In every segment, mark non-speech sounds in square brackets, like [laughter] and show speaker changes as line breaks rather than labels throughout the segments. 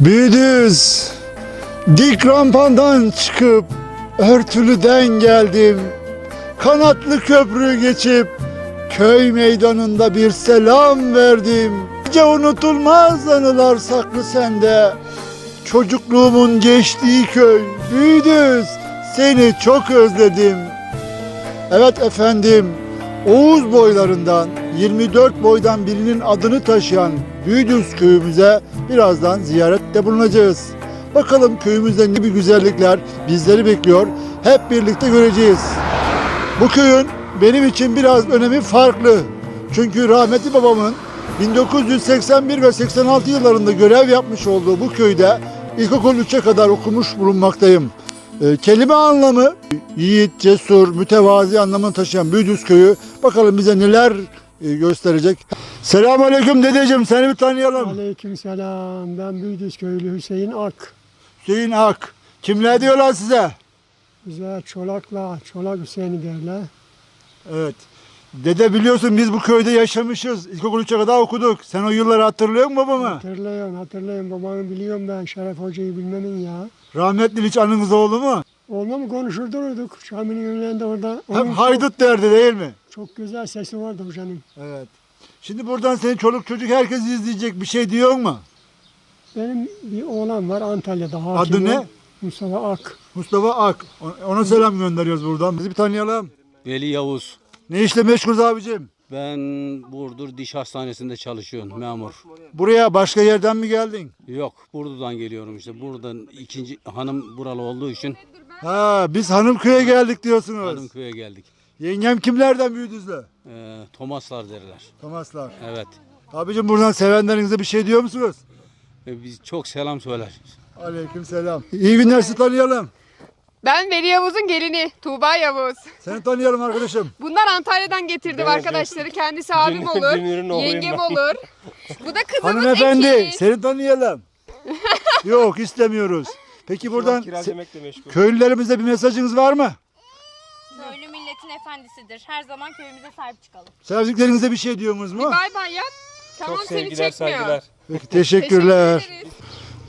Büyüdüz. Dik rampandan çıkıp örtülüden geldim. Kanatlı köprü geçip köy meydanında bir selam verdim. Nice unutulmaz anılar saklı sende. Çocukluğumun geçtiği köy. Büyüdüz. Seni çok özledim. Evet efendim. Oğuz boylarından 24 boydan birinin adını taşıyan Büyüdüz köyümüze birazdan ziyarette bulunacağız. Bakalım köyümüzde ne gibi güzellikler bizleri bekliyor. Hep birlikte göreceğiz. Bu köyün benim için biraz önemi farklı. Çünkü rahmetli babamın 1981 ve 86 yıllarında görev yapmış olduğu bu köyde ilkokul 3'e kadar okumuş bulunmaktayım. Ee, kelime anlamı yiğit, cesur, mütevazi anlamını taşıyan Büyüdüz köyü bakalım bize neler e, gösterecek. Selamun Aleyküm dedeciğim seni bir tanıyalım.
Aleykümselam. Ben Büyüdüz köylü Hüseyin Ak.
Hüseyin Ak. Kimler diyorlar size?
Bize Çolak'la, Çolak Hüseyin derler.
Evet. Dede biliyorsun biz bu köyde yaşamışız. İlkokul 3'e kadar okuduk. Sen o yılları hatırlıyor musun babamı?
Hatırlıyorum, hatırlıyorum. Babamı biliyorum ben. Şeref Hoca'yı bilmemin ya.
Rahmetli hiç anınız oldu mu?
Onunla mı konuşurduk? Şami'nin önünde orada. Onun
haydut derdi değil mi?
Çok, çok güzel sesi vardı hocanın.
Evet. Şimdi buradan senin çoluk çocuk herkes izleyecek bir şey diyor mu?
Benim bir oğlan var Antalya'da.
Adı
hakim
ne?
o. Mustafa Ak.
Mustafa Ak. Ona selam gönderiyoruz buradan. Bizi bir tanıyalım.
Veli Yavuz.
Ne işle meşgulüz abicim?
Ben Burdur Diş Hastanesi'nde çalışıyorum memur.
Buraya başka yerden mi geldin?
Yok Burdur'dan geliyorum işte. Buradan ikinci hanım buralı olduğu için
Ha, biz Hanımköy'e geldik diyorsunuz.
Hanımköy'e geldik.
Yengem kimlerden büyüdüzle?
Ee, Tomaslar derler.
Thomaslar.
Evet.
Abicim buradan sevenlerinize bir şey diyor musunuz?
Ve biz çok selam söyler.
Aleyküm selam. İyi günler sizi tanıyalım.
Ben Veli Yavuz'un gelini Tuğba Yavuz.
Seni tanıyalım arkadaşım.
Bunlar Antalya'dan getirdim arkadaşları. Kendisi abim olur, yengem olur. Bu da kızımız
Hanımefendi
Ekin.
seni tanıyalım. [laughs] Yok istemiyoruz. Peki buradan
Kiraz
se-
yemekle meşgul.
köylülerimize bir mesajınız var mı?
Efendisidir. Her zaman köyümüze sahip çıkalım.
Sevdiklerinize bir şey diyorsunuz mu?
Bay bay yap. Tamam
Çok
seni
sevgiler,
çekmiyor.
saygılar.
Peki teşekkürler.
Teşekkür ederiz.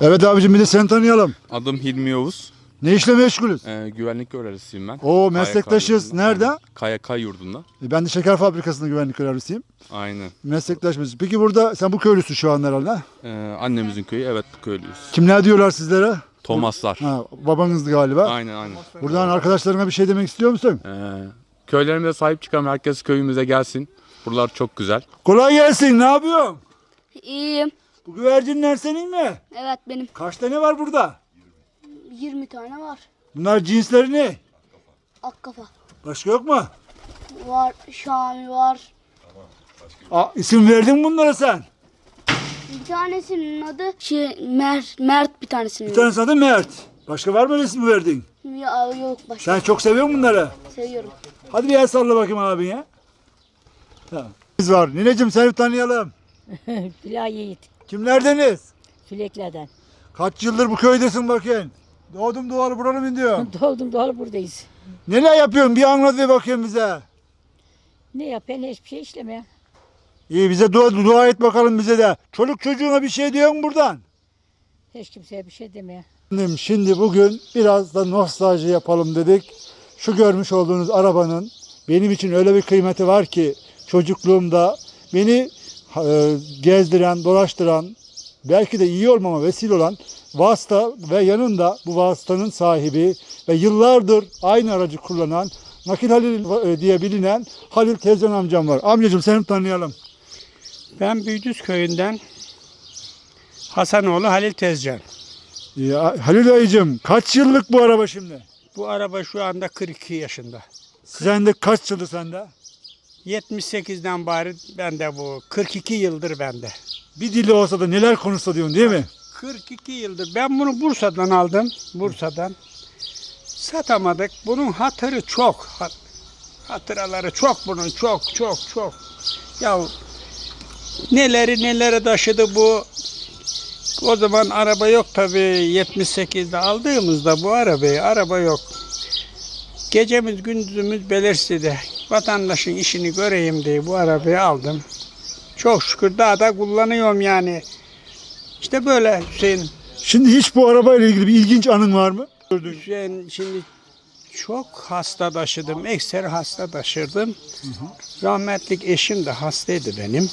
Evet abicim bir de seni tanıyalım.
Adım Hilmi Yavuz.
Ne işle meşgulüz?
Ee, güvenlik görevlisiyim ben.
Oo meslektaşız. Nerede?
KYK yurdunda.
E, Ben de şeker fabrikasında güvenlik görevlisiyim.
Aynen.
Meslektaşımız. Peki burada sen bu köylüsün şu an herhalde.
Ee, annemizin köyü. Evet köylüyüz.
Kimler diyorlar sizlere?
Tomaslar.
Ha, babanızdı galiba.
Aynen aynen.
Buradan arkadaşlarına bir şey demek istiyor musun?
Ee, köylerimize sahip çıkalım. Herkes köyümüze gelsin. Buralar çok güzel.
Kolay gelsin. Ne yapıyorsun?
İyiyim.
Bu güvercinler senin mi?
Evet benim
Kaç tane var burada?
20 tane var.
Bunlar cinsleri ne?
Ak kafa.
Başka yok mu?
Var. Şami var.
Aa, isim verdin mi bunlara sen?
Bir tanesinin adı şey Mert, Mert bir tanesinin.
Bir tanesi adı Mert. Başka var mı öyle isim verdin?
Ya, yok başka.
Sen çok seviyor musun bunları?
Seviyorum.
Hadi bir el salla bakayım abin ya. Tamam. Biz var. Nineciğim seni tanıyalım. [laughs]
Bilal Yiğit,
Kimlerdeniz?
Sülekler'den.
Kaç yıldır bu köydesin bakayım. Doğdum doğalı buranın diyor. [laughs]
Doğdum doğalı buradayız.
Neler yapıyorsun? Bir anlat ve bakayım bize.
Ne yapayım hiçbir şey işlemiyor.
İyi bize dua, dua et bakalım bize de. Çoluk çocuğuna bir şey diyor mu buradan?
Hiç kimseye bir şey demiyor.
Şimdi bugün biraz da nostalji yapalım dedik. Şu görmüş olduğunuz arabanın benim için öyle bir kıymeti var ki çocukluğumda beni e, gezdiren, dolaştıran, belki de iyi olmama vesile olan vasıta ve yanında bu vasıtanın sahibi ve yıllardır aynı aracı kullanan Nakil Halil e, diye bilinen Halil Tezcan amcam var. Amcacığım seni tanıyalım.
Ben Büyüdüz köyünden Hasanoğlu Halil Tezcan.
Ya, Halil dayıcığım kaç yıllık bu araba şimdi?
Bu araba şu anda 42 yaşında.
Sende kaç yıldır sende?
78'den beri bende bu. 42 yıldır bende.
Bir dili olsa da neler konuşsa diyorsun değil mi?
42 yıldır. Ben bunu Bursa'dan aldım. Bursa'dan. Satamadık. Bunun hatırı çok. Hat- Hatıraları çok bunun. Çok çok çok. Ya neleri nelere taşıdı bu. O zaman araba yok tabii. 78'de aldığımızda bu arabayı araba yok. Gecemiz gündüzümüz belirsizdi. Vatandaşın işini göreyim diye bu arabayı aldım. Çok şükür daha da kullanıyorum yani. İşte böyle Hüseyin.
Şimdi hiç bu arabayla ilgili bir ilginç anın var mı?
Ben şimdi çok hasta taşıdım. Ekser hasta taşırdım. Rahmetlik eşim de hastaydı benim.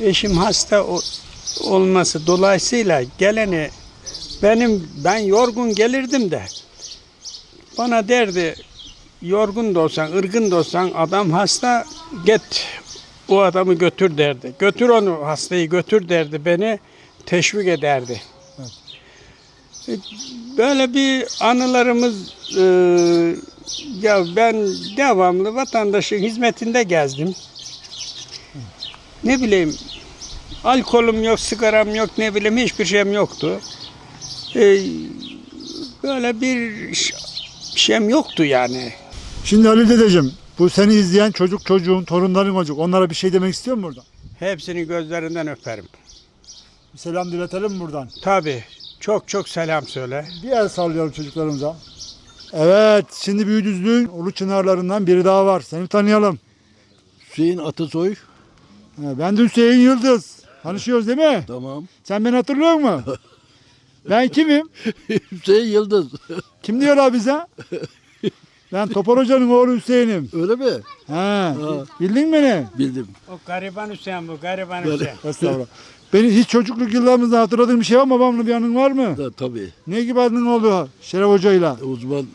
Eşim hasta o- olması dolayısıyla geleni benim ben yorgun gelirdim de bana derdi yorgun da olsan, ırgın da olsan adam hasta git o adamı götür derdi. Götür onu hastayı götür derdi beni teşvik ederdi. Böyle bir anılarımız e, ya ben devamlı vatandaşın hizmetinde gezdim. Ne bileyim alkolüm yok, sigaram yok, ne bileyim hiçbir şeyim yoktu. E, böyle bir şeyim yoktu yani.
Şimdi Ali dedeciğim bu seni izleyen çocuk çocuğun torunların olacak. Onlara bir şey demek istiyor musun buradan?
Hepsini gözlerinden öperim.
Bir selam diletelim mi buradan?
Tabii çok çok selam söyle.
Bir el sallayalım çocuklarımıza. Evet şimdi Büyüdüzlüğün ulu çınarlarından biri daha var. Seni tanıyalım.
Hüseyin Atasoy.
Ben de Hüseyin Yıldız. Tanışıyoruz değil mi?
Tamam.
Sen beni hatırlıyor musun? [laughs] ben kimim?
Hüseyin Yıldız.
Kim diyorlar bize? Ben Topar Hoca'nın oğlu Hüseyin'im.
Öyle mi?
Ha, bildin beni?
Bildim.
O gariban Hüseyin bu gariban Hüseyin.
Estağfurullah. Beni hiç çocukluk yıllarımızda hatırladığın bir şey var mı? Babamla bir anın var mı?
Da, tabii.
Ne gibi anın oldu Şeref Hoca'yla?
O zaman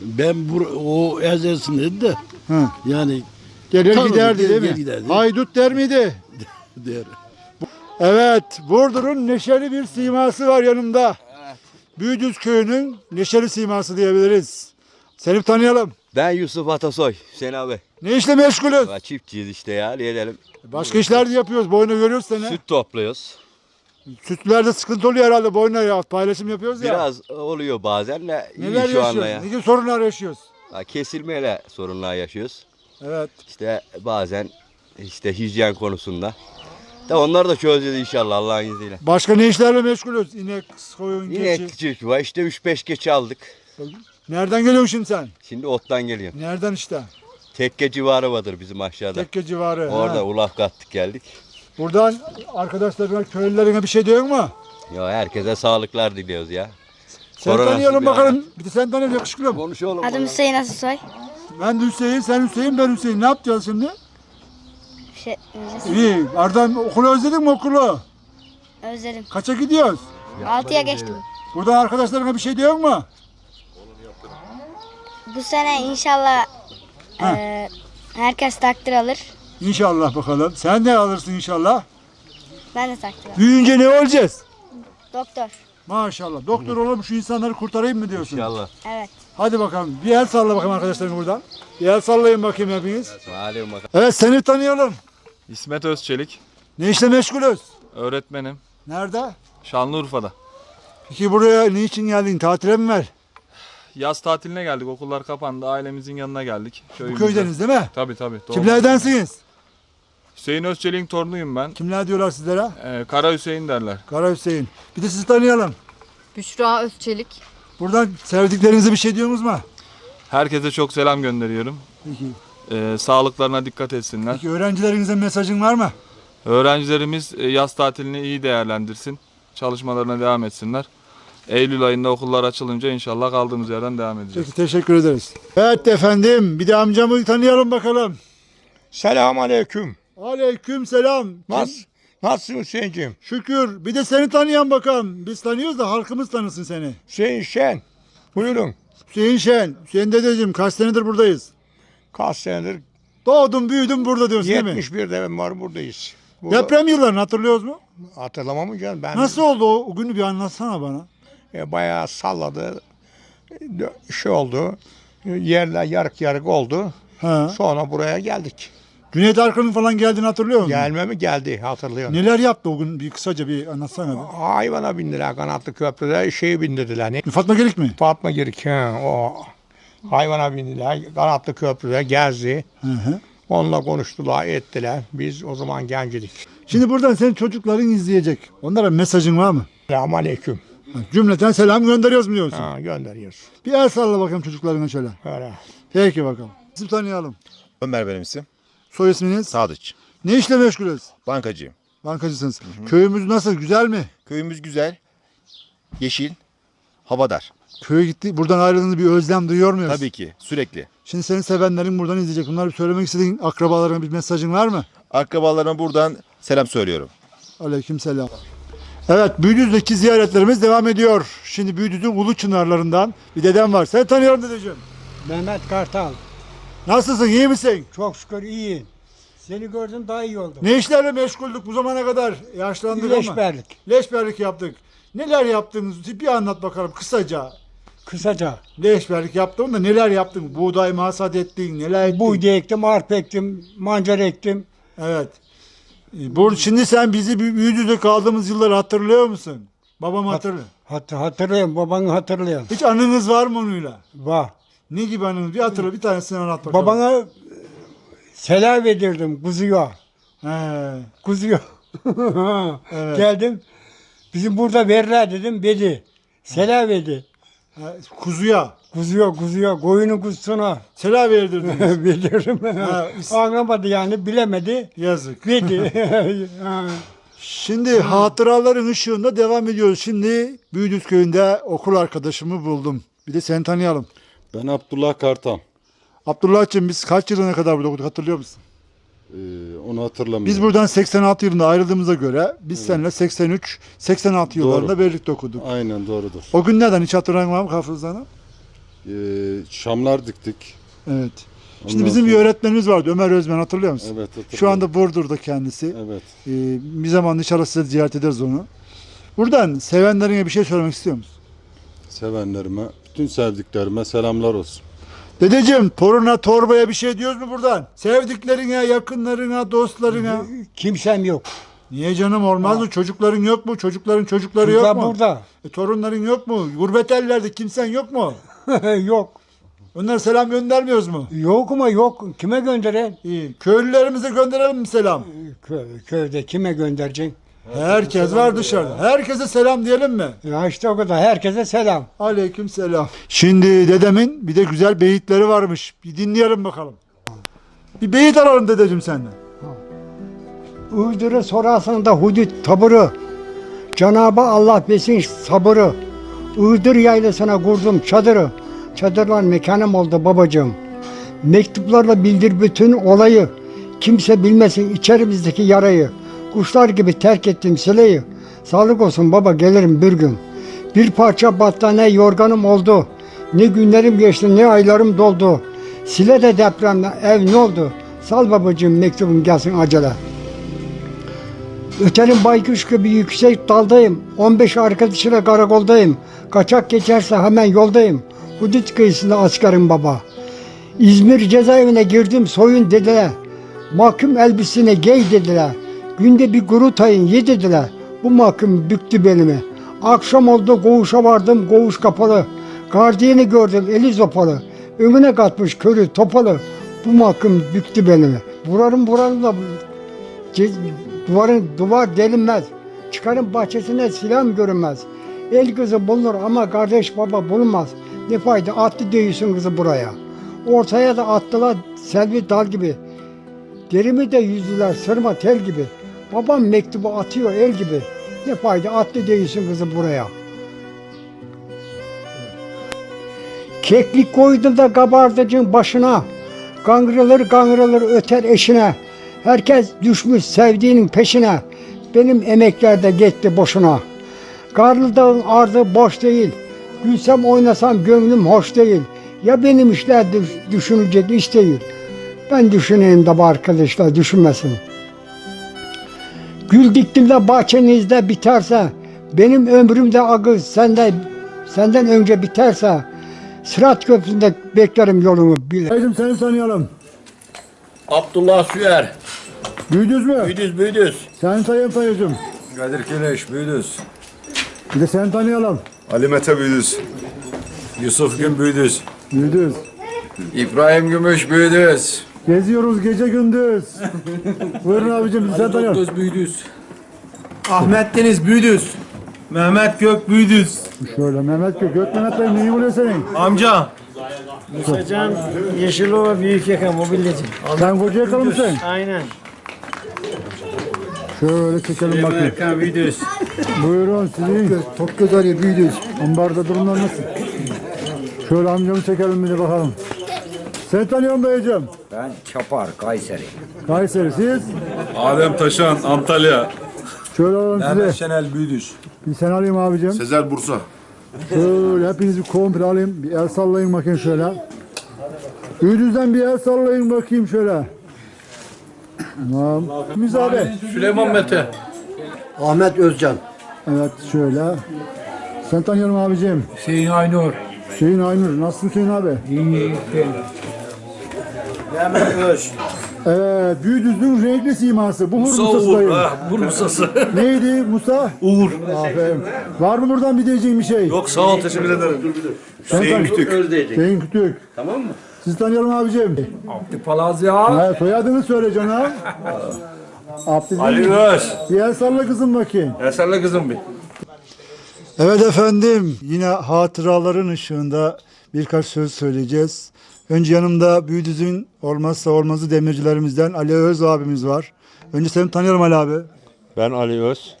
ben bur o ezersin dedi de
Ha.
yani
Gelir giderdi değil mi?
giderdi.
Haydut der miydi? [laughs]
der.
Evet, Burdur'un neşeli bir siması var yanımda. Büyüdüz köyünün neşeli siması diyebiliriz. Seni bir tanıyalım.
Ben Yusuf Atasoy. Hüseyin abi.
Ne işle meşgulüz?
Ya Çiftçiyiz işte ya. Ne edelim?
Başka işler de yapıyoruz. Boyuna görüyoruz seni.
Süt topluyoruz.
Sütlerde sıkıntı oluyor herhalde boyuna ya. Paylaşım yapıyoruz ya.
Biraz oluyor bazen de iyi
Neler
şu anda ya.
Ne gibi sorunlar yaşıyoruz?
ya. Kesilmeyle sorunlar yaşıyoruz.
Evet.
İşte bazen işte hijyen konusunda. Da onlar da çözeceğiz inşallah Allah'ın izniyle.
Başka ne işlerle meşgulüz? İnek, koyun,
Yine
keçi.
küçük var. İşte 3-5 keçi aldık.
Nereden geliyorsun şimdi sen?
Şimdi ottan geliyorum.
Nereden işte?
Tekke civarı vardır bizim aşağıda.
Tekke civarı.
Orada
ha.
ulak kattık geldik.
Buradan arkadaşlarına, köylülerine bir şey diyor mu?
Ya herkese sağlıklar diliyoruz ya.
Sen
Koronası
tanıyalım
bir
bakalım. Bir de sen tanıyalım yakışıklım.
Konuşalım.
Adım Hüseyin Atasoy.
Ben de Hüseyin, sen Hüseyin, ben Hüseyin. Ne yapacağız şimdi?
Şey,
İyi. Arda'm okulu özledin mi okulu?
özledim.
Kaça gidiyoruz?
6'ya geçtim.
Buradan arkadaşlarına bir şey diyor mu?
Bu sene inşallah
Ha.
eee, herkes takdir alır.
İnşallah bakalım. Sen de alırsın inşallah.
Ben de takdir alırım.
Büyüyünce ne olacağız?
Doktor.
Maşallah. Doktor olup şu insanları kurtarayım mı diyorsun?
İnşallah.
Evet.
Hadi bakalım. Bir el salla bakalım arkadaşlarım buradan. Bir el sallayın bakayım hepiniz.
Hadi bakalım.
Evet seni tanıyalım.
İsmet Özçelik,
Ne işle meşgulüz?
öğretmenim.
Nerede?
Şanlıurfa'da.
Peki buraya niçin geldin? Tatile mi ver?
Yaz tatiline geldik. Okullar kapandı. Ailemizin yanına geldik.
Bu
Köyümüze.
köydeniz değil mi?
Tabii tabii. doğru.
Kimlerdensiniz?
Hüseyin Özçelik'in torunuyum ben.
Kimler diyorlar sizlere?
Ee, Kara Hüseyin derler.
Kara Hüseyin. Bir de sizi tanıyalım.
Büşra Özçelik.
Buradan sevdiklerinize bir şey diyorsunuz mu?
Herkese çok selam gönderiyorum.
Peki.
Ee, sağlıklarına dikkat etsinler.
Peki öğrencilerinize mesajın var mı?
Öğrencilerimiz e, yaz tatilini iyi değerlendirsin. Çalışmalarına devam etsinler. Eylül ayında okullar açılınca inşallah kaldığımız yerden devam edeceğiz.
Peki teşekkür ederiz. Evet efendim bir de amcamı tanıyalım bakalım.
Selam aleyküm.
Aleyküm selam.
Nasıl? Nasılsın Hüseyin'cim?
Şükür. Bir de seni tanıyan bakalım. Biz tanıyoruz da halkımız tanısın seni.
Hüseyin Şen. Buyurun.
Hüseyin Şen. Hüseyin dedeciğim kaç senedir buradayız?
Kaç senedir?
Doğdum büyüdüm burada diyorsun değil mi?
71'de ben var buradayız. Burada,
Deprem yıllarını hatırlıyoruz mu?
Hatırlamam mı canım? Ben
Nasıl oldu o, o günü bir anlatsana bana.
E, bayağı salladı. Dö- Şey oldu. Yerler yarık yarık oldu.
Ha.
Sonra buraya geldik.
Cüneyt Arkın'ın falan geldiğini hatırlıyor musun?
Gelme mi geldi hatırlıyorum.
Neler yaptı o gün bir kısaca bir anlatsana.
Hayvana bindiler kanatlı köprüde. Şeyi bindirdiler. Ne?
Fatma Gelik mi?
Fatma Girik. He, o. Hayvana bindiler. Kanatlı köprüde gezdi.
Hı hı.
Onunla konuştular, ettiler. Biz o zaman gencidik.
Şimdi buradan senin çocukların izleyecek. Onlara mesajın var mı?
Selamun aleyküm.
Cümleten selam gönderiyoruz mu diyorsun?
Ha, gönderiyoruz.
Bir el salla bakalım çocuklarına şöyle.
Öyle.
Peki bakalım. Sizi tanıyalım.
Ömer benim isim.
Soy isminiz?
Sadıç.
Ne işle meşgulüz?
Bankacıyım.
Bankacısınız. Köyümüz nasıl? Güzel mi?
Köyümüz güzel.
yeşil, havadar.
Köye gitti. Buradan ayrıldığınızda bir özlem duyuyor muyuz?
Tabii ki sürekli.
Şimdi senin sevenlerin buradan izleyecek. Bunlar söylemek istediğin akrabalarına bir mesajın var mı?
Akrabalarıma buradan selam söylüyorum.
Aleyküm selam. Evet Büyüdüz'deki ziyaretlerimiz devam ediyor. Şimdi Büyüdüz'ün Ulu Çınarlarından bir dedem var. Seni tanıyorum dedeciğim.
Mehmet Kartal.
Nasılsın iyi misin?
Çok şükür iyi. Seni gördüm daha iyi oldum.
Ne işlerle meşguldük bu zamana kadar? Yaşlandık ama.
Leşberlik.
Leşberlik yaptık. Neler yaptığınızı bir anlat bakalım kısaca.
Kısaca.
Leşberlik yaptın da neler yaptın? Buğday mı hasat ettin? Neler ettin?
Buğday ektim, arpa ektim, mancar ektim.
Evet. Ee, Bu, şimdi sen bizi Bü- Büyüdüz'de kaldığımız yılları hatırlıyor musun? Babam hatırlıyor.
Hat hatırlıyorum, babanı hatırlıyorum.
Hiç anınız var mı onunla?
Var.
Ne gibi anınız? Bir hatırla bir tanesini anlat bakalım.
Babana e, selam verirdim kuzuya.
He.
Kuzuya. [laughs]
Evet.
Geldim. Bizim burada verirler dedim. Bedi. Selam verdi.
Ha, Kuzuya.
Kuzuya, kuzuya, koyunun kuzusuna
Selam verdirdiniz. [laughs]
veririm.
Ha, is-
Anlamadı yani, bilemedi.
Yazık. [laughs] [laughs]
Ha.
Şimdi hatıraların ışığında devam ediyoruz. Şimdi Büyüdüz köyünde okul arkadaşımı buldum. Bir de seni tanıyalım.
Ben Abdullah Kartal.
Abdullah'cığım biz kaç yılına kadar burada okuduk hatırlıyor musun?
Ee, onu hatırlamıyorum.
Biz buradan 86 yılında ayrıldığımıza göre biz seninle 83 86 yıllarında birlikte okuduk.
Aynen doğrudur.
O günlerden hiç mı hafızana?
Ee, şamlar diktik.
Evet. Şimdi
Ondan
bizim bir
sonra-
öğretmenimiz vardı Ömer Özmen hatırlıyor musun?
Evet hatırlıyorum.
Şu anda Burdur'da kendisi.
Evet.
Ee, bir zaman inşallah size ziyaret ederiz onu. Buradan sevenlerine bir şey söylemek istiyor musun?
Sevenlerime, bütün sevdiklerime selamlar olsun.
Dedeciğim toruna torbaya bir şey diyoruz mu buradan? Sevdiklerine, yakınlarına, dostlarına.
Kimsem yok.
Niye canım olmaz mı? Çocukların yok mu? Çocukların çocukları
Burada,
yok mu?
burada.
E, torunların yok mu? Gurbet ellerde kimsen yok mu? [laughs]
yok.
Onlara selam göndermiyoruz mu?
Yok ama yok. Kime göndereyim?
İyi. Köylülerimize gönderelim mi selam?
Köy, köyde kime göndereceksin?
Herkes var dışarıda. Herkese selam diyelim mi?
Ya işte o kadar. Herkese selam.
Aleyküm selam. Şimdi dedemin bir de güzel beyitleri varmış. Bir dinleyelim bakalım. Bir beyit alalım dedeciğim senden.
Iğdır'ı sorarsan da hudut taburu. Cenabı Allah besin sabırı. Iğdır yaylasına kurdum çadırı. Çadırlar mekanım oldu babacığım. Mektuplarla bildir bütün olayı. Kimse bilmesin içerimizdeki yarayı. Kuşlar gibi terk ettim sileyi. Sağlık olsun baba gelirim bir gün. Bir parça battaniye yorganım oldu. Ne günlerim geçti ne aylarım doldu. Sile de depremle ev ne oldu? Sal babacığım mektubum gelsin acele. Ötelim baykuş gibi yüksek daldayım. 15 arkadaşıyla karakoldayım. Kaçak geçerse hemen yoldayım. Hudut kıyısında askerim baba. İzmir cezaevine girdim soyun dediler. Mahkum elbisine giy dediler. Günde bir kuru tayın ye dediler. Bu mahkum büktü belimi. Akşam oldu koğuşa vardım koğuş kapalı. Gardiyeni gördüm eli zopalı. Önüne katmış körü topalı. Bu mahkum büktü belimi. Vurarım vurarım da Duvarın duvar delinmez. Çıkarın bahçesine silah görünmez. El kızı bulunur ama kardeş baba bulunmaz. Ne fayda attı değilsin kızı buraya. Ortaya da attılar selvi dal gibi. Derimi de yüzdüler sırma tel gibi. Babam mektubu atıyor el gibi. Ne fayda attı değilsin kızı buraya. Keklik koydum da kabardıcın başına. Gangrılır gangrılır öter eşine. Herkes düşmüş sevdiğinin peşine. Benim emekler de gitti boşuna. Karlı dağın ardı boş değil. Gülsem oynasam gönlüm hoş değil. Ya benim işler düş- düşünecek iş değil. Ben düşüneyim de bu arkadaşlar düşünmesin. Gül diktim de bahçenizde biterse, benim ömrümde agı sende, senden önce biterse, Sırat köprüsünde beklerim yolunu. Bile.
Dedeciğim seni tanıyalım.
Abdullah Süer.
Büyüdüz mü?
Büyüdüz büyüdüz.
Seni tanıyalım tanıyacağım.
Kadir Kileş büyüdüz.
Bir de seni tanıyalım.
Ali Mete büyüdüz.
Yusuf Gün büyüdüz.
Büyüdüz.
İbrahim Gümüş büyüdüz.
Geziyoruz gece gündüz. [laughs] Buyurun abicim bizi sen tanıyalım.
büyüdüz.
Ahmet Deniz Büyüdüz. Mehmet Gök Büyüdüz.
Şöyle Mehmet Gök. Gök Mehmet Bey neyi oluyor senin?
Amca.
Musacan Yeşilova Büyük Yaka Mobilyacı.
Sen koca yakalı mısın?
Aynen.
Şöyle çekelim bakayım. Buyurun sizin. Çok güzel büyüdüz. Ambarda durumlar nasıl? Şöyle amcamı çekelim bir de bakalım. Sen tanıyor musun dayıcım?
Ben Çapar, Kayseri.
Kayseri siz?
Adem Taşan, Antalya.
Şöyle alalım size.
Şenel Büyüdüz.
Bir sen alayım abicim.
Sezer Bursa.
Şöyle hepinizi komple alayım. Bir el sallayın bakayım şöyle. Büyüdüzden bir el sallayın bakayım şöyle. Tamam. Abi.
Süleyman Mete.
Ahmet Özcan.
Evet şöyle. Sen tanıyorum abicim.
Hüseyin Aynur.
Hüseyin Aynur. Nasılsın Hüseyin abi?
İyi.
Mehmet Öz.
Evet. Büyüdüzün renkli siması. Buhur Musa'sı dayım.
Vur Musa'sı. [laughs]
Neydi Musa?
Uğur.
Aferin. Var mı buradan bir diyeceğin bir şey?
Yok sağ ol teşekkür ederim.
Hüseyin
Kütük. Özdeyecek.
Hüseyin Kütük.
Tamam mı?
Sizi tanıyorum abicim.
Palazya.
Evet, soyadını söyle canım. Abdülhamid.
Ali Öz.
Bir el salla kızım bakayım.
Eserle kızım bir.
Evet efendim yine hatıraların ışığında birkaç söz söyleyeceğiz. Önce yanımda Büyüdüz'ün olmazsa olmazı demircilerimizden Ali Öz abimiz var. Önce seni tanıyorum Ali abi.
Ben Ali Öz.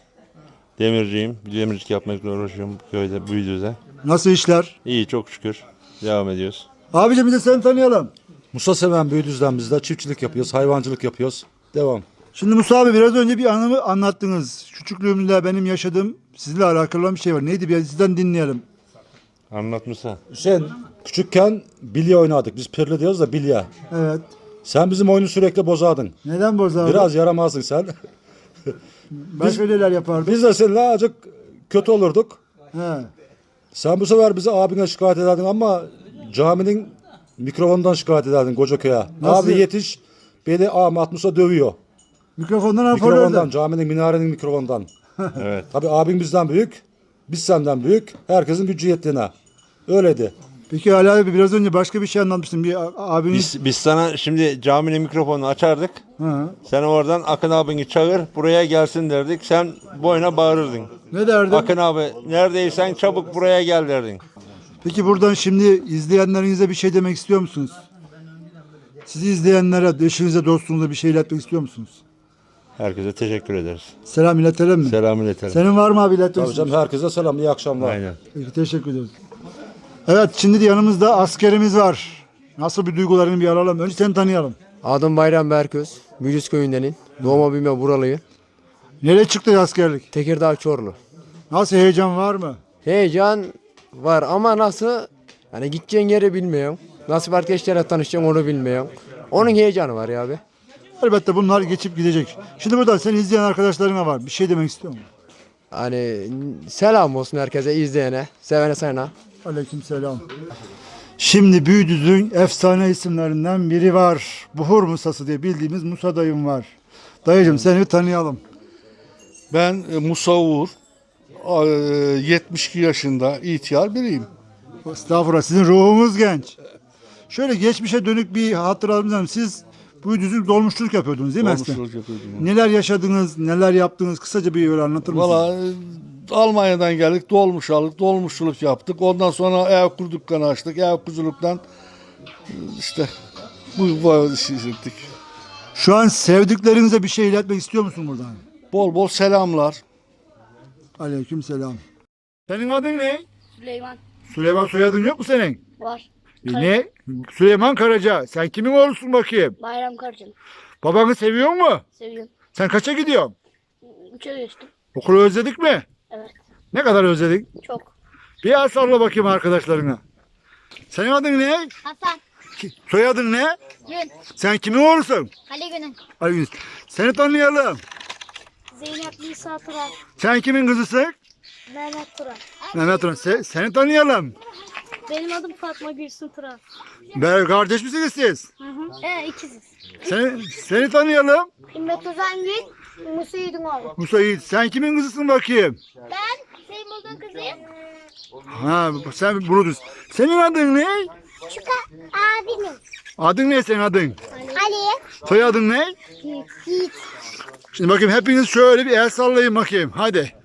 Demirciyim. Demircilik yapmakla uğraşıyorum köyde, Büyüdüz'de.
Nasıl işler?
İyi çok şükür. Devam ediyoruz.
Abicim bir de seni tanıyalım.
Musa Seven Büyüdüz'den biz de çiftçilik yapıyoruz, hayvancılık yapıyoruz. Devam.
Şimdi Musa abi biraz önce bir anımı anlattınız. Küçüklüğümde benim yaşadığım sizinle alakalı olan bir şey var. Neydi bir sizden dinleyelim.
Anlat Musa.
Hüseyin küçükken bilye oynadık. Biz pirli diyoruz da bilye.
Evet.
Sen bizim oyunu sürekli bozardın.
Neden bozardın?
Biraz yaramazdın sen. [laughs]
Başka neler yapardık?
Biz de seninle azıcık kötü olurduk.
He.
Sen bu sefer bizi abine şikayet ederdin ama caminin mikrofonundan şikayet ederdin Kocaköy'e.
Nasıl?
Abi yetiş beni Ahmet Musa dövüyor.
Mikrofondan
Mikrofondan,
hoparlörden.
caminin minarenin mikrofondan.
Evet.
Tabii abin bizden büyük, biz senden büyük. Herkesin gücü yettiğine. Öyleydi.
Peki Ali abi biraz önce başka bir şey anlatmıştın. Bir a- abiniz...
Biz, biz sana şimdi caminin mikrofonunu açardık.
Hı.
Sen oradan Akın abini çağır buraya gelsin derdik. Sen boyuna bağırırdın.
Ne derdin?
Akın abi neredeysen çabuk buraya gel derdin.
Peki buradan şimdi izleyenlerinize bir şey demek istiyor musunuz? Sizi izleyenlere, eşinize, dostunuza bir şey iletmek istiyor musunuz?
Herkese teşekkür ederiz.
Selam iletelim mi?
Selam iletelim.
Senin var mı abi
Tabii canım herkese selam, iyi akşamlar.
Aynen.
Peki teşekkür ederiz. Evet şimdi de yanımızda askerimiz var. Nasıl bir duygularını bir alalım. Önce seni tanıyalım.
Adım Bayram Berköz. Mücüz köyündenim. Doğma büyüme buralıyım.
Nereye çıktı askerlik?
Tekirdağ Çorlu.
Nasıl heyecan var mı?
Heyecan var ama nasıl? Hani gideceğin yeri bilmiyorum. Nasıl arkadaşlarla tanışacaksın onu bilmiyorum. Onun heyecanı var ya abi.
Elbette bunlar geçip gidecek. Şimdi burada seni izleyen arkadaşlarına var. Bir şey demek istiyor musun?
Hani selam olsun herkese izleyene, sevene sana.
Aleyküm selam. Şimdi Büyüdüz'ün efsane isimlerinden biri var. Buhur Musa'sı diye bildiğimiz Musa dayım var. Dayıcım seni bir tanıyalım.
Ben e, Musa Uğur, e, 72 yaşında ihtiyar biriyim.
Estağfurullah sizin ruhunuz genç. Şöyle geçmişe dönük bir hatıranızdan siz Büyüdüz'ün dolmuşçuluk yapıyordunuz değil mi?
Dolmuşçuluk yapıyordum.
Neler yaşadınız, neler yaptınız kısaca bir öyle anlatır mısınız?
Valla e, Almanya'dan geldik, dolmuş aldık, dolmuşçuluk yaptık. Ondan sonra ev kur dükkanı açtık. Ev kuculuktan e, işte bu, bu işi yaptık.
Şu an sevdiklerinize bir şey iletmek istiyor musun buradan?
Bol bol selamlar.
Aleyküm selam. Senin adın ne?
Süleyman
Süleyman soyadın yok mu senin?
var.
E Ne? Süleyman Karaca. Sen kimin oğlusun bakayım?
Bayram Karcan.
Babanı seviyor mu?
Seviyorum.
Sen kaça gidiyorsun?
Üçe geçtim.
Okulu özledik mi?
Evet.
Ne kadar özledik?
Çok.
Bir el salla bakayım arkadaşlarına. Senin adın ne?
Hasan.
Soyadın ne?
Gün.
Sen kimin oğlusun?
Ali Günün.
Ali Yunus. Seni tanıyalım.
Zeynep Nisa Turan.
Sen kimin kızısın?
Mehmet Turan.
Mehmet Turan. Se- seni tanıyalım.
Benim adım Fatma Gülsün Turan.
Ben kardeş misiniz siz?
Hı hı. Evet ikiziz.
Seni, seni tanıyalım.
İmmet Özen Gün. Musa Yiğidoğlu.
Musa Yiğit. Sen kimin kızısın bakayım?
Ben bulduğun kızıyım.
Ha sen Brutus. Senin adın ne?
Çıka abimin.
Adın ne senin adın?
Ali.
Soyadın ne?
Yiğit.
Şimdi bakayım hepiniz şöyle bir el sallayın bakayım. Hadi.